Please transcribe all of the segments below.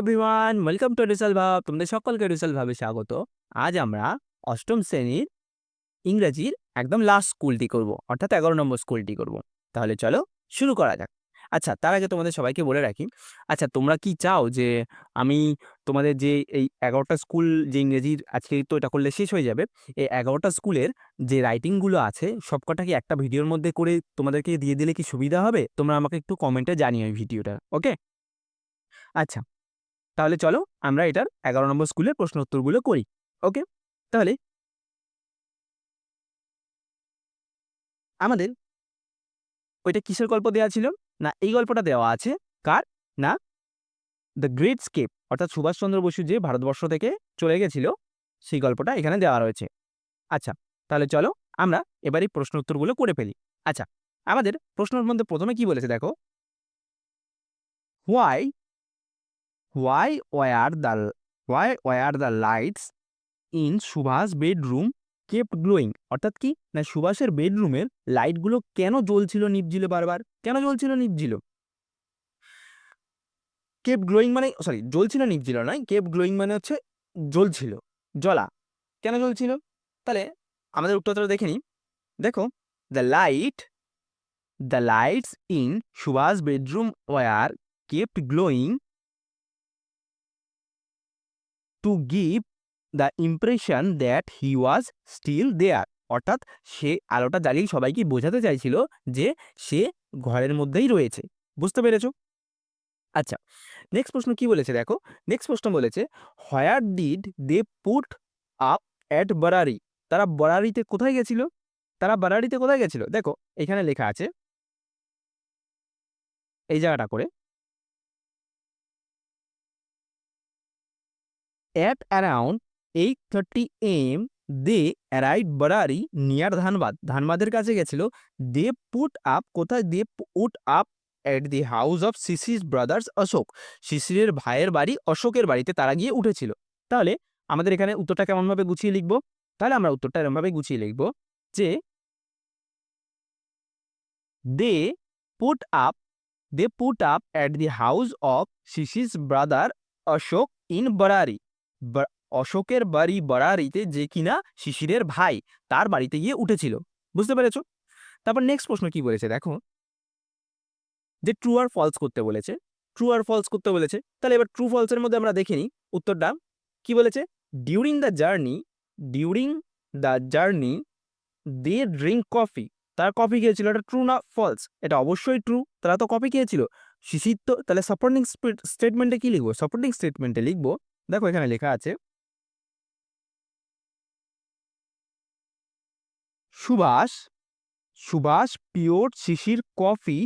Everyone welcome to রিসাল ভাব তোমাদের সকলকে রিসাল ভাবে স্বাগত। আজ আমরা অষ্টম শ্রেণির ইংরেজির একদম লাস্ট স্কুলটি করব, অর্থাৎ এগারো নম্বর স্কুলটি করব। তাহলে চলো শুরু করা যাক। আচ্ছা তার আগে তোমাদের সবাইকে বলে রাখি আচ্ছা তোমরা কি চাও যে আমি তোমাদের যে এই এগারোটা স্কুল যে ইংরেজির, আজকে তো এটা করলে শেষ হয়ে যাবে, এই এগারোটা স্কুলের যে রাইটিংগুলো আছে, সবকটা কি একটা ভিডিওর মধ্যে করে তোমাদেরকে দিয়ে দিলে কি সুবিধা হবে? তোমরা আমাকে একটু কমেন্টে জানিও ভিডিওটা ওকে আচ্ছা তাহলে চলো আমরা এটার এগারো নম্বর স্কুলের প্রশ্ন উত্তরগুলো করি, ওকে? তাহলে আমাদের ওইটা কিসের গল্প দেওয়া ছিল? না, এই গল্পটা দেওয়া আছে কার? না দ্য গ্রেট স্কেপ অর্থাৎ সুভাষচন্দ্র বসু যে ভারতবর্ষ থেকে চলে গেছিল, সেই গল্পটা এখানে দেওয়া রয়েছে। আচ্ছা তাহলে চলো আমরা এবার এই প্রশ্ন উত্তরগুলো করে ফেলি। আচ্ছা আমাদের প্রশ্নের মধ্যে প্রথমে কি বলেছে দেখো? Why why were the why were the lights in Subhash bedroom kept glowing অর্থাৎ কি? না সুভাষের বেডরুমের লাইটগুলো কেন জ্বলছিল নিভছিল বারবার? কেন জ্বলছিল নিভছিল কেপ গ্লোয়িং মানে সরি জ্বলছিল নিভছিল নয় কেপ গ্লোয়িং মানে হচ্ছে জ্বলছিল, জ্বলা। কেন জ্বলছিল? তাহলে আমাদের উত্তরটা দেখে নিই। দেখো the light the lights in Subhash bedroom were kept glowing to give the impression that he was still there অর্থাৎ সে আলোটা জ্বালিয়ে সবাইকে বোঝাতে চাইছিল যে সে ঘরের মধ্যেই রয়েছে। বুঝতে পেরেছ? আচ্ছা নেক্সট প্রশ্ন কি বলেছে দেখো? নেক্সট প্রশ্ন বলেছে where did they put up at Barari তারা বারারিতে কোথায় গেছিল? তারা বারারিতে কোথায় গেছিল? দেখো, এখানে লেখা আছে, এই জায়গাটা করে at around 8:30 am they arrive Barari near Dhanbad ধানবাদের কাছে গেছিল। দে পুট আপ কোথায়? They put up at the house of chassis brothers Ashok শিশিরের ভাইয়ের বাড়ি অশোকের বাড়িতে তারা গিয়ে উঠেছিল। তাহলে আমাদের এখানে উত্তরটা কেমনভাবে গুছিয়ে লিখব? তাহলে আমরা উত্তরটা এরমভাবে গুছিয়ে লিখব যে they put up they put up at the house of শিশিস brother Ashok in Barari অশোকের বাড়ি বাড়ারিতে যে কিনা শিশিরের ভাই, তার বাড়িতে গিয়ে উঠেছিল। বুঝতে পেরেছ? তারপর নেক্সট প্রশ্ন কি বলেছে দেখো? যে ট্রু আর ফলস করতে বলেছে। ট্রু আর ফলস করতে বলেছে। তাহলে এবার ট্রু ফলসের মধ্যে আমরা দেখে নিই। উত্তরটা কি বলেছে? During the journey during the journey they drink coffee তার কফি খেয়েছিল, এটা ট্রু না ফলস এটা অবশ্যই ট্রু তারা তো কফি খেয়েছিল। শিশির তো, তাহলে সাপোর্টিং স্টেটমেন্টে কি লিখব? সাপোর্টিং স্টেটমেন্টে লিখব দেখো, এখানে লেখা আছে Subhash Subhash poured Sisir coffee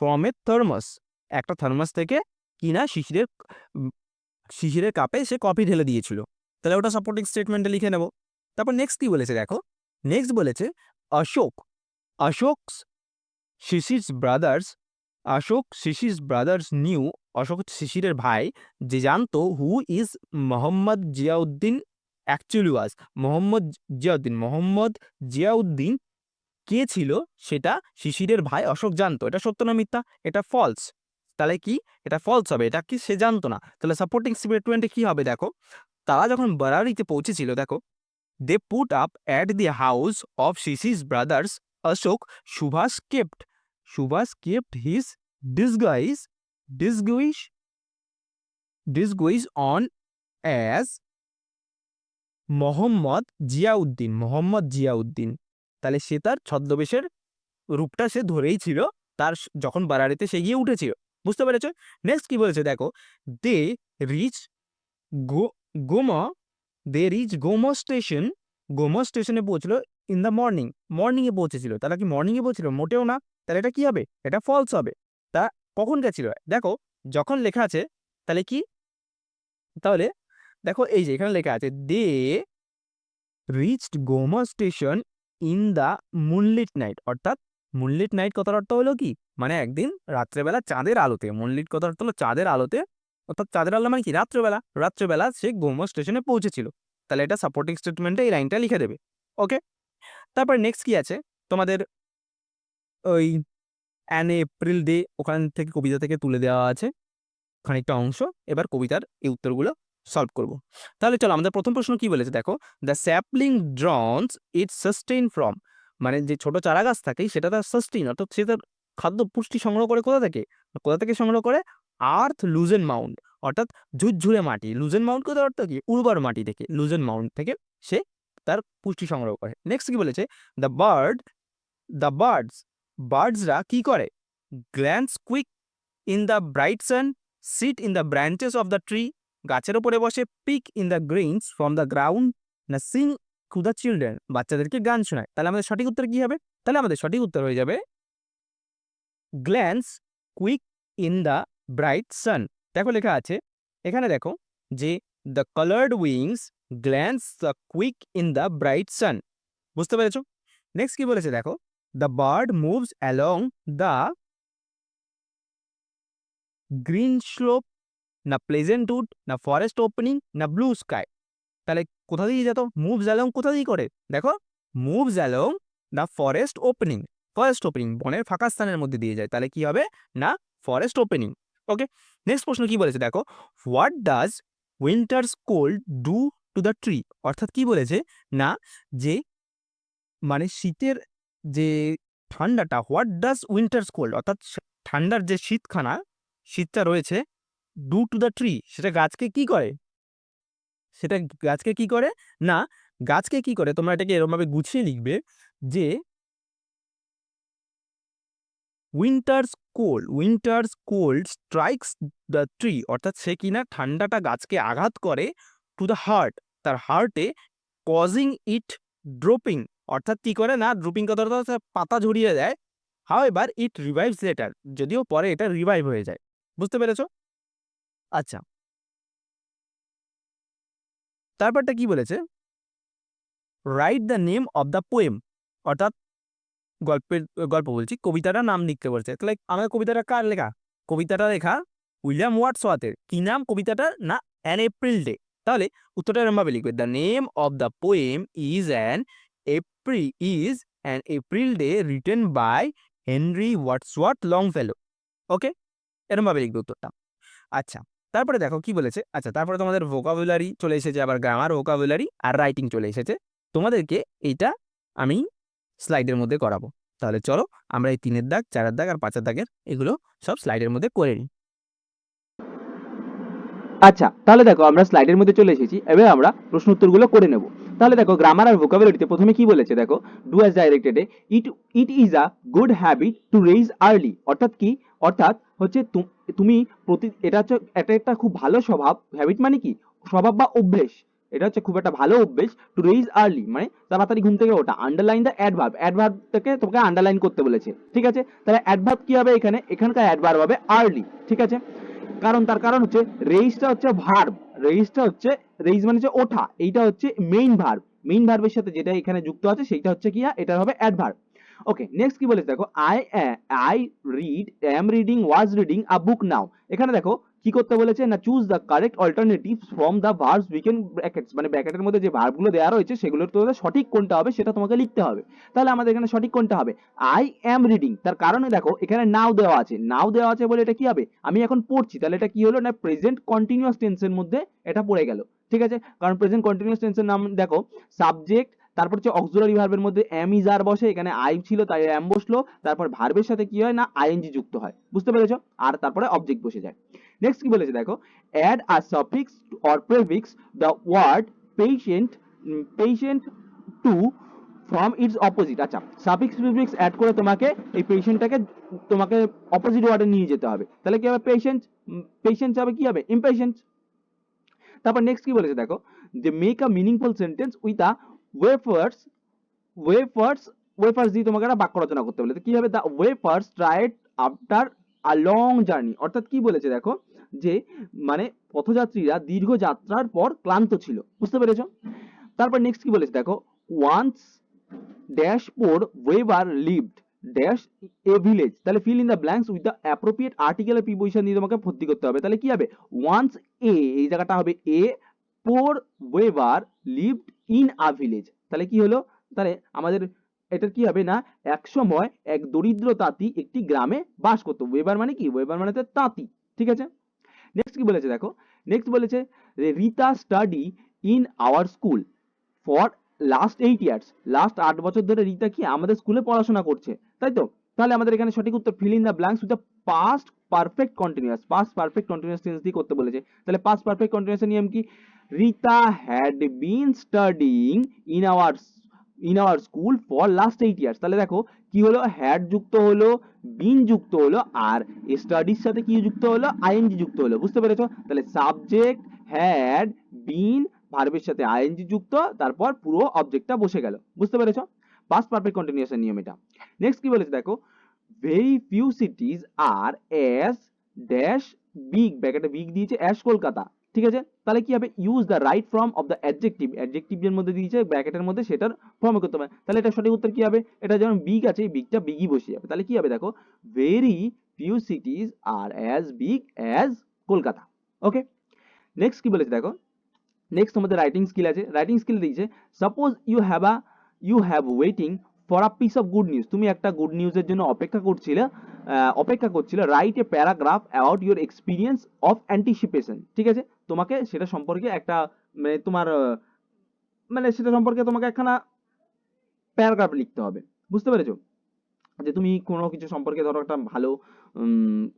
from a thermos একটা থার্মাস থেকে কিনা শিশিরের শিশিরের কাপে সে কফি ঢেলে দিয়েছিল। তাহলে ওটা সাপোর্টিং স্টেটমেন্টে লিখে নেব। তারপর নেক্সট কি বলেছে দেখো? নেক্সট বলেছে, Ashok Ashok Sisir's brothers Ashok Sisir's brothers knew Ashok শিশিরের ভাই, যে জানতো who is Mohammad Ziauddin actually was Mohammad Ziauddin Mohammad Ziauddin কে ছিল? সেটা শিশিরের ভাই অশোক জানতো। এটা সত্য না মিথ্যা? এটা ফলস তাহলে কি? এটা ফলস হবে। এটা কি সে জানতো না? তাহলে সাপোর্টিং স্টেটমেন্টে কি হবে দেখো? তারা যখন বারারিতে পৌঁছেছিল, দেখো they put up at the house of শিশিস brothers Ashok Subhash kept Subhash kept his disguise disguise disguise on as Mohammad Ziauddin Mohammad Ziauddin তাহলে সে তার ছদ্মবেশের রূপটা সে ধরেই ছিল, তার যখন বারারিতে সে গিয়ে উঠেছিল। বুঝতে পেরেছ? নেক্সট কি বলেছে দেখো? They reach go Gomoh they reach Gomoh station Gomoh স্টেশনে পৌঁছলো ইন দ্য মর্নিং মর্নিংয়ে পৌঁছেছিল। তাহলে কি মর্নিংয়ে পৌঁছিল? মোটেও না। তাহলে এটা কি হবে? এটা ফলস হবে। তা কখন গেছিল? দেখো, যখন লেখা আছে, তাহলে কি? তাহলে দেখো, এই যে এখানে লেখা আছে they reached Gomoh station in the moonlit night অর্থাৎ মুনলিট নাইট কথার অর্থ হলো কি? মানে একদিন রাত্রেবেলা চাঁদের আলোতে মুনলিট কথার অর্থ হলো চাঁদের আলোতে, অর্থাৎ চাঁদের আলো মানে কি? রাত্রেবেলা রাত্রেবেলা সে গোমা স্টেশনে পৌঁছেছিল। তাহলে এটা সাপোর্টিং স্টেটমেন্টে এই লাইনটা লিখে দেবে। ওকে তারপর নেক্সট কি আছে? তোমাদের ওই অ্যান এপ্রিল ডে ওখান থেকে কবিতা থেকে তুলে দেওয়া আছে খানিকটা অংশ। এবার কবিতার এই উত্তরগুলো সলভ করব। তাহলে চলো আমাদের প্রথম প্রশ্ন কি বলেছে? দেখো the sapling draws it sustain from মানে যে ছোট চারা গাছ থাকে সেটা তার সাস্টেইন অর্থাৎ সে তার খাদ্য পুষ্টি সংগ্রহ করে কোথা থেকে? কোথা থেকে সংগ্রহ করে? আর্থ লুজেন মাউন্ট অর্থাৎ ঝুরঝুরে মাটি। লুজেন মাউন্ট কোথায় অর্থ কি? উর্বর মাটি থেকে। লুজেন মাউন্ট থেকে সে তার পুষ্টি সংগ্রহ করে। নেক্সট কি বলেছে? দ্য বার্ড দ্য বার্ডস বার্ডসরা কি করে? Glance quick in the bright sun, sit in the branches of the tree, গাছের ওপরে বসে pick in the grains from the ground, না সিং টু দ্য চিলড্রেন। বাচ্চাদেরকে গান শোনায়। তাহলে আমাদের সঠিক উত্তর কি হবে? তাহলে আমাদের সঠিক উত্তর হয়ে যাবে glance quick in the bright sun. দেখো লেখা আছে, এখানে দেখো যে the coloured wings glance the quick in the bright sun. বুঝতে পেরেছ? নেক্সট কি বলেছে দেখো? The bird moves along the green slope না প্লেজেন্টউড না ফরেস্ট ওপেনিং না ব্লু স্কাই তাহলে কোথা দিয়ে যেত? মুভস অ্যালং কোথা দিয়ে করে? দেখো moves along the forest opening forest opening বনের ফাঁকা স্থানের মধ্যে দিয়ে যায়। তাহলে কি হবে? না ফরেস্ট ওপেনিং ওকে নেক্সট প্রশ্ন কি বলেছে? দেখো what does winter's cold do to the tree অর্থাৎ কি বলেছে? না, যে মানে শীতের যে ঠান্ডাটা হোয়াট ডাজ উইন্টার্স কোল্ড অর্থাৎ ঠান্ডার যে শীতখানা, শীতটা রয়েছে ডু টু দ্য ট্রি সেটা গাছকে কি করে? সেটা গাছকে কি করে? না, গাছকে কি করে? তোমরা এটাকে এরকমভাবে গুছিয়ে লিখবে যে winters cold winters cold strikes the tree অর্থাৎ সে কিনা ঠান্ডাটা গাছকে আঘাত করে টু দ্য হার্ট তার হার্টে কজিং ইট ড্রপিং অর্থাৎ কি করে না ড্রুপিং কথাটা পাতা ঝরিয়ে দেয়। হাও এবার ইট রিভাইভস লেটার যদিও পরে এটা রিভাইভ হয়ে যায়। বুঝতে পেরেছ? আচ্ছা। তারপরটা কি বলেছে? Write the name of the poem অর্থাৎ গল্পের, গল্প বলছি, কবিতাটার নাম লিখতে বলছে। তাহলে আমার কবিতাটা কার লেখা? কবিতাটা লেখা উইলিয়াম ওয়াটসওয়াতের। কি নাম কবিতাটার? না অ্যান এপ্রিল ডে তাহলে উত্তরটা এরমভাবে লিখবে the name of the poem is an April is an April day written by Henry Wadsworth Longfellow okay এরমভাবে লিখবে উত্তরটা। আচ্ছা তারপরে দেখো কি বলেছে? আচ্ছা তারপরে তোমাদের ভোকাবুলারি চলে এসেছে, আবার গ্রামার ভোকাবুলারি আর রাইটিং চলে এসেছে। তোমাদেরকে এইটা আমি স্লাইডের মধ্যে করাবো। তাহলে চলো আমরা এই তিনের দাগ, চারের দাগ আর পাঁচের দাগের এগুলো সব স্লাইডের মধ্যে করে নিই। আচ্ছা তাহলে দেখো আমরা স্লাইডের মধ্যে চলে এসেছি, এবার আমরা প্রশ্ন উত্তরগুলো করে নেব। তাহলে দেখো গ্রামার আর ভোকাবুলারিতে প্রথমে কি বলেছে দেখো do as directed it it is a good habit to raise early অর্থাৎ কি? অর্থাৎ হচ্ছে তুমি প্রতি, এটা হচ্ছে এটা একটা খুব ভালো স্বভাব হ্যাবিট মানে কি? স্বভাব বা অভ্যেস, এটা হচ্ছে খুব একটা ভালো অভ্যেস টু রেইজ আর্লি মানে তাড়াতাড়ি ঘুম থেকে ওটা আন্ডারলাইন দ্য অ্যাডভার্ব অ্যাডভার্বটাকে তোমাকে আন্ডারলাইন করতে বলেছে, ঠিক আছে? তাহলে অ্যাডভার্ব কি হবে এখানে? এখানকার অ্যাডভার্ব হবে আর্লি ঠিক আছে? কারণ তার কারণ হচ্ছে রেইজটা হচ্ছে ভার্ব রেইজটা হচ্ছে রেইজ মানে হচ্ছে ওঠা, এইটা হচ্ছে মেইন ভার্ব মেইন ভার্বের সাথে যেটা এখানে যুক্ত আছে সেটা হচ্ছে কি এটা হবে অ্যাডভার্ব ওকে নেক্সট কি বলেছে? দেখো I I read am reading was reading a book now এখানে দেখো, কি করতে বলেছে? না choose the correct alternative from the verbs we can brackets মানে ব্র্যাকেটের মধ্যে যে ভার্বগুলো দেওয়া রয়েছে, সেগুলোর তো সঠিক কোনটা হবে সেটা তোমাকে লিখতে হবে। তাহলে আমাদের এখানে সঠিক কোনটা হবে? আই অ্যাম রিডিং তার কারণে দেখো, এখানে নাও দেওয়া আছে। নাও দেওয়া আছে বলে এটা কি হবে? আমি এখন পড়ছি। তাহলে এটা কি হলো? না প্রেজেন্ট কন্টিনিউয়াস টেন্সের মধ্যে এটা পড়ে গেল। ঠিক আছে? কারণ প্রেজেন্ট কন্টিনিউয়াস টেন্সের নাম, দেখো সাবজেক্ট তারপর হচ্ছে অক্সিলারি ভার্বের মধ্যে এম ইজ আর বসে, এখানে আই ছিল, তাই এম বসল, তারপর ভার্বের সাথে কি হয় না আইএনজি যুক্ত হয়, বুঝতে পেরেছ? আর তারপরে অবজেক্ট বসে যায়। নেক্সট কি বলেছে দেখো? Add a suffix or prefix the word patient patient to from its opposite আচ্ছা সাফিক্স প্রিফিক্স অ্যাড করে তোমাকে এই পেশেন্টটাকে তোমাকে অপোজিট ওয়ার্ডে নিয়ে যেতে হবে। তাহলে কি হবে? পেশেন্ট পেশেন্ট হবে কি হবে? ইমপেশেন্ট তারপর নেক্সট কি বলেছে দেখো? যে make a meaningful sentence with a wafers wafers wafers দিয়ে তোমাকে একটা বাক্য রচনা করতে বলে তো কি the wafers tried after a long journey অর্থাৎ কি বলেছে দেখো? যে মানে পথযাত্রীরা দীর্ঘ যাত্রার পর ক্লান্ত ছিল। বুঝতে পেরেছ? তারপর নেক্সট কি বলেছে দেখো? Once dash poor weaver lived dash a village তাহলে fill in the blanks with the appropriate article preposition দিয়ে তোমাকে ভর্তি করতে হবে। তাহলে কি হবে? ওয়ান্স এ এই জায়গাটা হবে a poor weaver lived in a village তাহলে কি হলো? তাহলে আমাদের এটা কি হবে না? এক সময় এক দরিদ্র তাঁতি একটি গ্রামে বাস করতো। ওয়েবার মানে কি? ওয়েবার মানে তাঁতি। ঠিক আছে? নেক্সট কি বলেছে দেখো? নেক্সট বলেছে Rita study in our school for last eight years last আট বছর ধরে রিতা কি আমাদের স্কুলে পড়াশোনা করছে, তাই তো? তাহলে আমাদের এখানে সঠিক উত্তর fill in the blanks with the past perfect continuous past perfect continuous tense দিয়ে করতে বলেছে। তাহলে পাস্ট পারফেক্ট কন্টিনিউয়াস নিয়ম কি? Rita had been studying in our in our school for last eight years তাহলে দেখো, কি হলো? হ্যাড যুক্ত হলো বিন যুক্ত হলো, আর স্টাডির সাথে কি যুক্ত হলো? আইএনজি যুক্ত হলো, বুঝতে পেরেছ? তাহলে সাবজেক্ট হ্যাড বিন ভার্বের সাথে আইএনজি যুক্ত, তারপর পুরো অবজেক্টটা বসে গেল। বুঝতে পেরেছ? পাস্ট পারফেক্ট কন্টিনিউয়াসের নিয়ম এটা। নেক্সট কি বলেছে দেখো? Very few cities are as dash big ব্র্যাকেটে বিগ দিয়েছে অ্যাশ কলকাতা। ঠিক আছে? তাহলে কি হবে? Use the right form of the adjective অ্যাডজেক্টিভের মধ্যে দিয়েছে ব্র্যাকেটের মধ্যে সেটার ফর্মে করতে হবে। তাহলে এটা সঠিক উত্তর কি হবে? এটা যেমন বিগ আছে, এই বিগটা বিগই বসে যাবে। তাহলে কি হবে দেখো? Very few cities are as big as Kolkata. Okay next কি বলেছে দেখো? নেক্সট তোমাদের রাইটিং স্কিল আছে। রাইটিং স্কিল দিয়েছে suppose you have a you have waiting for a piece of good news তুমি একটা গুড নিউজের জন্য অপেক্ষা করছিলে অপেক্ষা করছিলে write a paragraph about your experience of anticipation ঠিক আছে? তোমাকে সেটা সম্পর্কে একটা মানে তোমার মানে সেটা সম্পর্কে তোমাকে একখানা প্যারাগ্রাফ লিখতে হবে। বুঝতে পেরেছ? যে তুমি কোনো কিছু সম্পর্কে ধরো একটা ভালো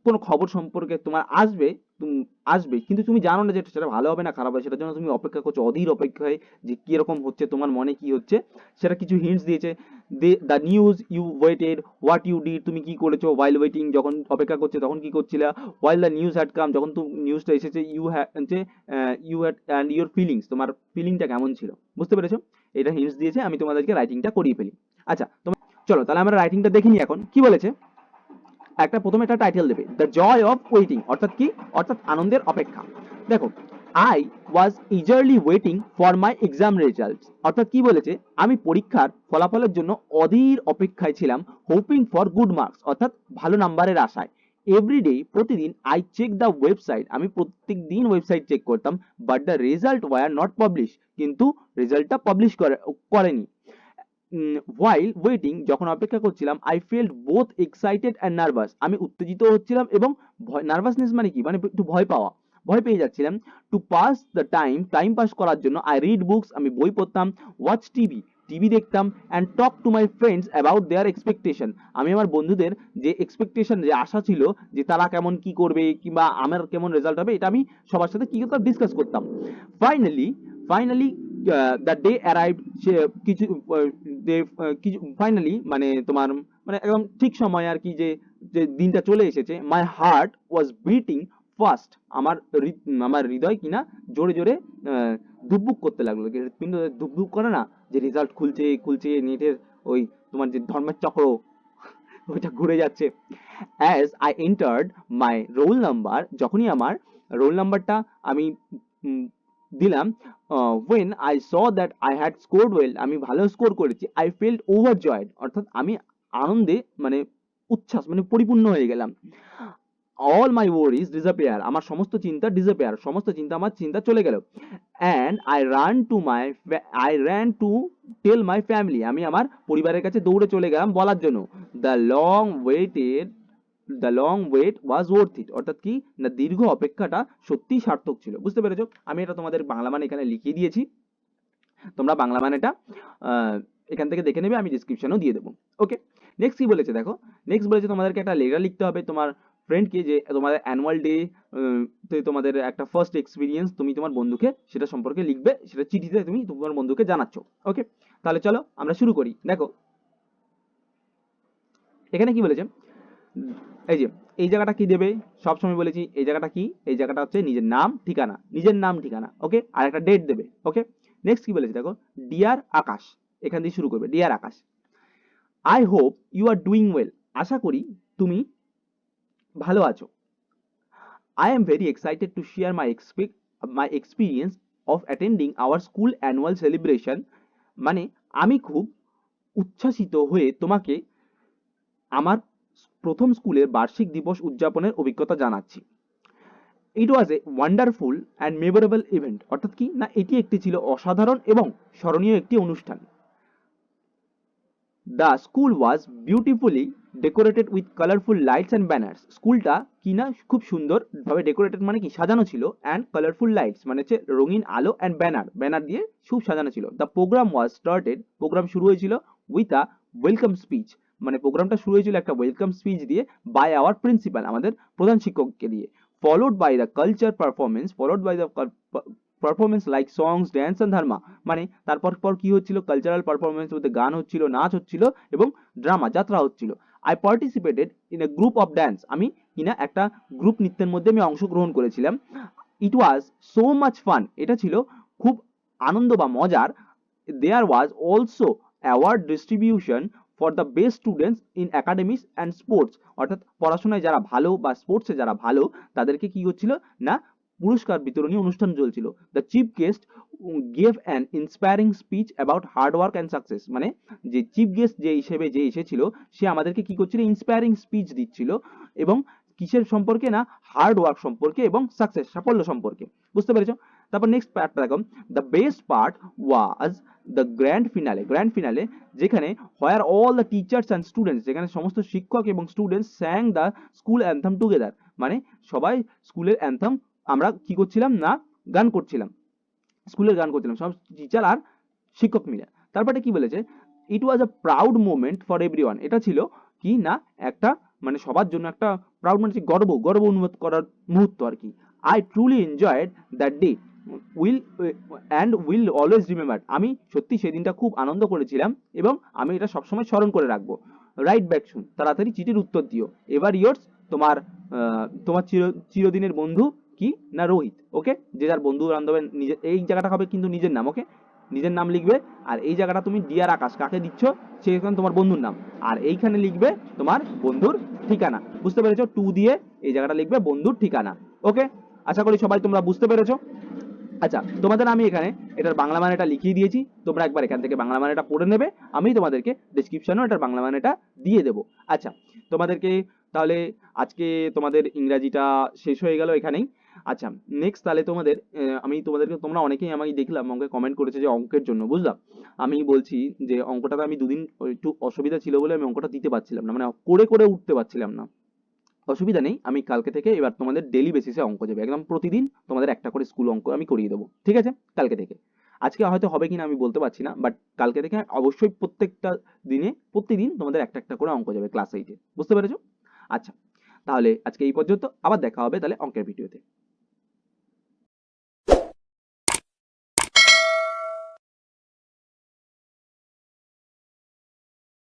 কোনো খবর সম্পর্কে তোমার আসবে, তুম- আসবে, কিন্তু তুমি জানো না যে সেটা ভালো হবে না খারাপ হবে, সেটার জন্য তুমি অপেক্ষা করছ, অধীর অপেক্ষায় যে কীরকম হচ্ছে, তোমার মনে কি হচ্ছে, সেটা কিছু হিন্টস দিয়েছে। The the news you waited what you did তুমি কি করেছ ওয়াইল ওয়েটিং যখন অপেক্ষা করছে তখন কি করছিলে while the news had come যখন তুমি নিউজটা এসেছে you had you had and your feelings তোমার ফিলিংটা কেমন ছিল, বুঝতে পেরেছ? এটা হিন্টস দিয়েছে, আমি তোমাদেরকে রাইটিংটা করিয়ে ফেলি। আচ্ছা তোমার চলো, তাহলে আমরা রাইটিংটা দেখে নিই এখন। কি বলেছে? একটা প্রথমে একটা টাইটেল দেবে দ্য জয় অফ ওয়েটিং অর্থাৎ কি? অর্থাৎ আনন্দের অপেক্ষা। দেখো I was eagerly waiting for my exam result অর্থাৎ কি বলেছে? আমি পরীক্ষার ফলাফলের জন্য অধীর অপেক্ষায় ছিলাম হোপিং ফর গুড মার্কস অর্থাৎ ভালো নাম্বারের আশায়। এভরিডে প্রতিদিন আই চেক দ্য ওয়েবসাইট আমি প্রত্যেক দিন ওয়েবসাইট চেক করতাম but the result were not publish কিন্তু রেজাল্টটা পাবলিশ করে, করেনি। হোয়াইল ওয়েটিং যখন অপেক্ষা করছিলাম I felt both excited and nervous আমি উত্তেজিত হচ্ছিলাম এবং ভয় নার্ভাসনেস মানে কি? মানে একটু ভয় পাওয়া। ভয় পেয়ে যাচ্ছিলাম। To pass the time time pass করার জন্য আই রিড বুকস আমি বই পড়তাম ওয়াচ টিভি টিভি দেখতাম and talk to my friends about their expectation আমি আমার বন্ধুদের যে এক্সপেকটেশন যে আশা ছিল যে তারা কেমন কি করবে কিংবা আমার কেমন রেজাল্ট হবে, এটা আমি সবার সাথে কি করতাম? ডিসকাস করতাম। Finally finally the day arrive কিছু কিছু ফাইনালি মানে তোমার মানে একদম ঠিক সময় আর কি যে দিনটা চলে এসেছে my heart was beating fast আমার আমার হৃদয় কিনা জোরে জোরে ধুকবুক করতে লাগল। হৃৎপিণ্ড ধুকধুক করে না, যে রেজাল্ট খুলছে খুলছে, নেটের ওই তোমার যে ধর্মের চক্র, ওইটা ঘুরে যাচ্ছে। As I entered my roll number যখনই আমার রোল নাম্বারটা আমি দিলাম when I saw that I had scored well আমি ভালো স্কোর করেছি আই ফেল্ট ওভার জয়েড অর্থাৎ আমি আনন্দে মানে উচ্ছ্বাস মানে পরিপূর্ণ হয়ে গেলাম। অল মাই ওয়ারিজ ডিসঅ্যাপিয়ার আমার সমস্ত চিন্তা ডিসঅ্যাপিয়ার সমস্ত চিন্তা আমার চিন্তা চলে গেল। And I run to my I ran to tell my family আমি আমার পরিবারের কাছে দৌড়ে চলে গেলাম বলার জন্য। The long waited the long wait was worth it অর্থাৎ কি? না, দীর্ঘ অপেক্ষাটা সত্যিই সার্থক ছিল। বুঝতে পেরেছ? আমি এটা তোমাদের বাংলা মানে এখানে লিখিয়ে দিয়েছি। তোমরা বাংলা মানেটা এখান থেকে দেখে নেবে, আমি ডিসক্রিপশনেও দিয়ে দেবো। ওকে নেক্সট কি বলেছে দেখো? নেক্সট বলেছে তোমাদেরকে একটা লেটার লিখতে হবে, তোমার ফ্রেন্ডকে যে তোমাদের অ্যানুয়াল ডে তোমাদের একটা ফার্স্ট এক্সপিরিয়েন্স তুমি তোমার বন্ধুকে সেটা সম্পর্কে লিখবে, সেটা চিঠিতে তুমি তোমার বন্ধুকে জানাচ্ছ ওকে তাহলে চলো আমরা শুরু করি। দেখো, এখানে কি বলেছে? এই যে, এই জায়গাটা কি দেবে? সবসময় বলেছি, এই জায়গাটা কি? এই জায়গাটা হচ্ছে নিজের নাম, ঠিকানা, নিজের নাম, ঠিকানা ওকে আর একটা ডেট দেবে ওকে নেক্সট কি বলেছে? দেখো ডিয়ার আকাশ এখান দিয়ে শুরু করবে dear Akash I hope you are doing well আশা করি তুমি ভালো আছো। I am very excited to share my expect my experience of attending our school annual celebration মানে আমি খুব উচ্ছ্বাসিত হয়ে তোমাকে আমার প্রথম স্কুলের বার্ষিক দিবস উদযাপনের অভিজ্ঞতা জানাচ্ছি। It was a wonderful and memorable event অর্থাৎ কি? না, এটি একটি ছিল অসাধারণ এবং স্মরণীয় একটি অনুষ্ঠান। The school was beautifully decorated with colourful lights and banners স্কুলটা কি না খুব সুন্দরভাবে ডেকোরেটেড মানে কি সাজানো ছিল অ্যান্ড কালারফুল লাইটস মানে হচ্ছে রঙিন আলো অ্যান্ড ব্যানার ব্যানার দিয়ে খুব সাজানো ছিল। The programme was started programme শুরু হয়েছিল উইথ আ ওয়েলকাম স্পিচ মানে প্রোগ্রামটা শুরু হয়েছিল একটা ওয়েলকাম স্পিচ দিয়ে বাই আওয়ার প্রিন্সিপাল আমাদের প্রধান শিক্ষককে দিয়ে। Followed by the culture performance followed by the performance like songs dance and drama মানে তারপর পর কি হচ্ছিল? কালচারাল পারফরমেন্স বলতে গান হচ্ছিল, নাচ হচ্ছিল এবং ড্রামা যাত্রা হচ্ছিল। I participated in a group of dance আমি কিনা একটা গ্রুপ নৃত্যের মধ্যে আমি অংশগ্রহণ করেছিলাম। It was so much fun এটা ছিল খুব আনন্দ বা মজার। There was also award distribution for the best students in academics and sports অর্থাৎ পড়াশোনায় যারা ভালো বা স্পোর্টসে যারা ভালো, তাদেরকে কি হচ্ছিল? না পুরস্কার বিতরণী অনুষ্ঠান চলছিল। The chief guest gave an inspiring speech about hard work and success মানে যে চিফ গেস্ট যে হিসেবে যে এসেছিল, সে আমাদেরকে কি করছিল? ইন্সপায়ারিং স্পিচ দিচ্ছিল এবং কিসের সম্পর্কে না? হার্ড ওয়ার্ক সম্পর্কে এবং সাকসেস সাফল্য সম্পর্কে। বুঝতে পেরেছ? তারপর নেক্সট পার্টটা দেখো। The best part was the grand finale grand finale যেখানে where all the teachers and students যেখানে সমস্ত শিক্ষক এবং students sang the school anthem together মানে সবাই স্কুলের অ্যান্থাম আমরা কি করছিলাম? না, গান করছিলাম। স্কুলের গান করছিলাম। সব টিচার আর শিক্ষক মিলে। তারপরে কি বলেছে? It was a proud moment for every এটা ছিল কি? না, একটা মানে সবার জন্য একটা প্রাউড মানে গর্ব গর্ব অনুভব করার মুহূর্ত আর কি। I truly enjoyed that day will and will always remember আমি সত্যি সেদিনটা খুব আনন্দ করেছিলাম এবং আমি এটা সবসময় স্মরণ করে রাখব। রাইট ব্যাক শুন তাড়াতাড়ি চিঠির উত্তর দিও। এবার ইয়োর্স তোমার তোমার চির, চিরদিনের বন্ধু কি? না রোহিত ওকে যে যার বন্ধু বান্ধবের নিজের এই জায়গাটা হবে কিন্তু নিজের নাম ওকে নিজের নাম লিখবে, আর এই জায়গাটা তুমি ডিয়ার আকাশ, কাকে দিচ্ছ? সেখানে তোমার বন্ধুর নাম। আর এইখানে লিখবে তোমার বন্ধুর ঠিকানা। বুঝতে পেরেছ? টু দিয়ে এই জায়গাটা লিখবে বন্ধুর ঠিকানা ওকে আশা করি সবাই তোমরা বুঝতে পেরেছ। আচ্ছা তোমাদের আমি এখানে এটার বাংলা মানেটা লিখিয়ে দিয়েছি। তোমরা একবার এখান থেকে বাংলা মানেটা পড়ে নেবে। আমি তোমাদেরকে ডেসক্রিপশনেও এটার বাংলা মানেটা দিয়ে দেবো। আচ্ছা তোমাদেরকে তাহলে আজকে তোমাদের ইংরাজিটা শেষ হয়ে গেল এখানেই। আচ্ছা নেক্সট তাহলে তোমাদের আমি তোমাদেরকে, তোমরা অনেকেই আমাকে দেখলাম, আমাকে কমেন্ট করেছে যে অঙ্কের জন্য বুঝলাম আমি বলছি যে অঙ্কটাতে আমি দুদিন একটু অসুবিধা ছিল বলে আমি অঙ্কটা দিতে পারছিলাম না মানে করে করে উঠতে পারছিলাম না। অসুবিধা নেই, আমি কালকে থেকে এবার তোমাদের ডেলি বেসিসে অঙ্ক যাবে একদম প্রতিদিন তোমাদের একটা করে স্কুল অঙ্ক আমি করিয়ে দেবো, ঠিক আছে? কালকে থেকে। আজকে হয়তো হবে কিনা আমি বলতে পারছি না বাট কালকে থেকে অবশ্যই প্রত্যেকটা দিনে, প্রতিদিন তোমাদের একটা একটা করে অঙ্ক যাবে ক্লাস এইটে বুঝতে পেরেছ? আচ্ছা তাহলে আজকে এই পর্যন্ত, আবার দেখা হবে তাহলে অঙ্কের ভিডিওতে